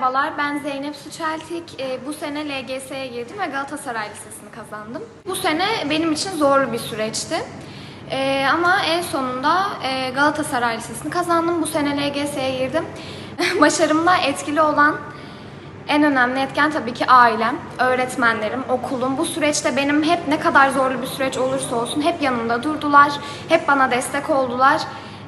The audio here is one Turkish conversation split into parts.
Merhabalar, ben Zeynep Suçeltik. Ee, bu sene LGS'ye girdim ve Galatasaray Lisesi'ni kazandım. Bu sene benim için zorlu bir süreçti. Ee, ama en sonunda e, Galatasaray Lisesi'ni kazandım. Bu sene LGS'ye girdim. Başarımda etkili olan en önemli etken tabii ki ailem, öğretmenlerim, okulum. Bu süreçte benim hep ne kadar zorlu bir süreç olursa olsun hep yanımda durdular. Hep bana destek oldular.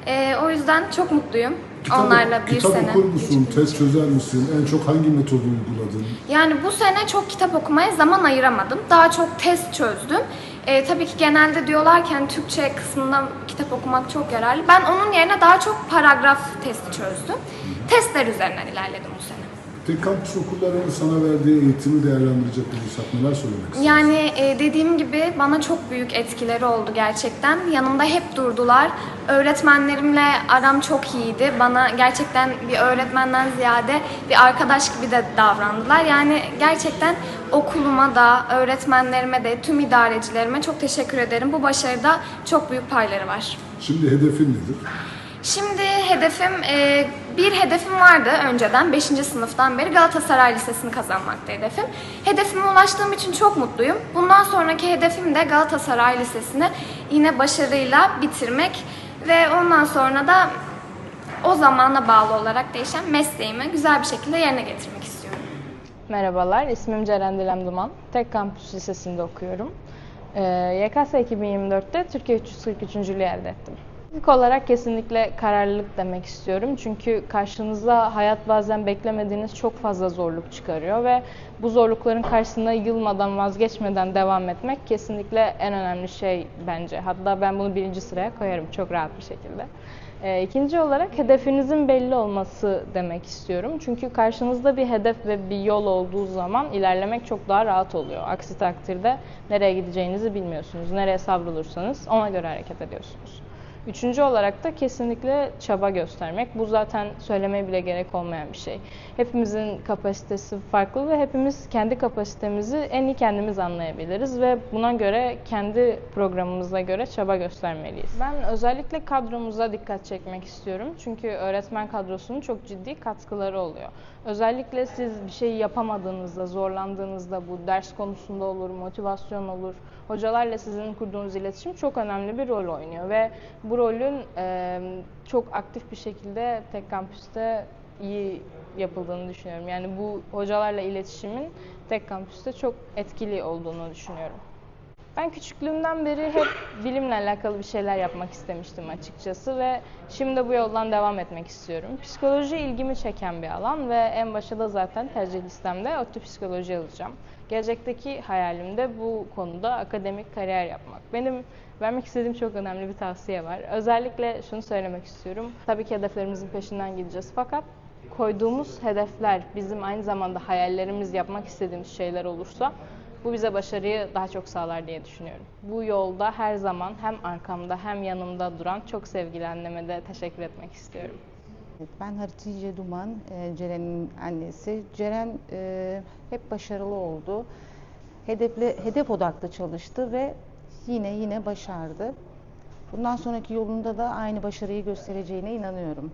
Ee, o yüzden çok mutluyum. Onlarla bir kitap sene. okur musun, test çözer misin? En çok hangi metodu uyguladın? Yani bu sene çok kitap okumaya zaman ayıramadım. Daha çok test çözdüm. Ee, tabii ki genelde diyorlarken Türkçe kısmında kitap okumak çok yararlı. Ben onun yerine daha çok paragraf testi çözdüm. Testler üzerinden ilerledim bu sene. Peki kampüs okullarının sana verdiği eğitimi değerlendirecek olursak neler söylemek istersin? Yani e, dediğim gibi bana çok büyük etkileri oldu gerçekten. Yanımda hep durdular. Öğretmenlerimle aram çok iyiydi. Bana gerçekten bir öğretmenden ziyade bir arkadaş gibi de davrandılar. Yani gerçekten okuluma da, öğretmenlerime de, tüm idarecilerime çok teşekkür ederim. Bu başarıda çok büyük payları var. Şimdi hedefin nedir? Şimdi hedefim, e, bir hedefim vardı önceden, 5. sınıftan beri Galatasaray Lisesi'ni kazanmakta hedefim. Hedefime ulaştığım için çok mutluyum. Bundan sonraki hedefim de Galatasaray Lisesi'ni yine başarıyla bitirmek ve ondan sonra da o zamana bağlı olarak değişen mesleğimi güzel bir şekilde yerine getirmek istiyorum. Merhabalar, ismim Ceren Dilem Duman. Tek Kampüs Lisesi'nde okuyorum. Ee, YKS 2024'te Türkiye 343. elde ettim. İlk olarak kesinlikle kararlılık demek istiyorum. Çünkü karşınıza hayat bazen beklemediğiniz çok fazla zorluk çıkarıyor ve bu zorlukların karşısında yılmadan, vazgeçmeden devam etmek kesinlikle en önemli şey bence. Hatta ben bunu birinci sıraya koyarım çok rahat bir şekilde. Ee, İkinci olarak hedefinizin belli olması demek istiyorum. Çünkü karşınızda bir hedef ve bir yol olduğu zaman ilerlemek çok daha rahat oluyor. Aksi takdirde nereye gideceğinizi bilmiyorsunuz. Nereye savrulursanız ona göre hareket ediyorsunuz. Üçüncü olarak da kesinlikle çaba göstermek. Bu zaten söylemeye bile gerek olmayan bir şey. Hepimizin kapasitesi farklı ve hepimiz kendi kapasitemizi en iyi kendimiz anlayabiliriz ve buna göre kendi programımıza göre çaba göstermeliyiz. Ben özellikle kadromuza dikkat çekmek istiyorum. Çünkü öğretmen kadrosunun çok ciddi katkıları oluyor. Özellikle siz bir şey yapamadığınızda, zorlandığınızda bu ders konusunda olur, motivasyon olur. Hocalarla sizin kurduğunuz iletişim çok önemli bir rol oynuyor ve bu rolün e, çok aktif bir şekilde tek kampüste iyi yapıldığını düşünüyorum. Yani bu hocalarla iletişimin tek kampüste çok etkili olduğunu düşünüyorum. Ben küçüklüğümden beri hep bilimle alakalı bir şeyler yapmak istemiştim açıkçası ve şimdi bu yoldan devam etmek istiyorum. Psikoloji ilgimi çeken bir alan ve en başta da zaten tercih listemde ODTÜ psikoloji alacağım. Gelecekteki hayalim de bu konuda akademik kariyer yapmak. Benim vermek istediğim çok önemli bir tavsiye var. Özellikle şunu söylemek istiyorum. Tabii ki hedeflerimizin peşinden gideceğiz fakat koyduğumuz hedefler bizim aynı zamanda hayallerimiz yapmak istediğimiz şeyler olursa bu bize başarıyı daha çok sağlar diye düşünüyorum. Bu yolda her zaman hem arkamda hem yanımda duran çok sevgili anneme de teşekkür etmek istiyorum. Ben Hatice Duman, e, Ceren'in annesi. Ceren e, hep başarılı oldu. Hedefle, hedef odaklı çalıştı ve yine yine başardı. Bundan sonraki yolunda da aynı başarıyı göstereceğine inanıyorum.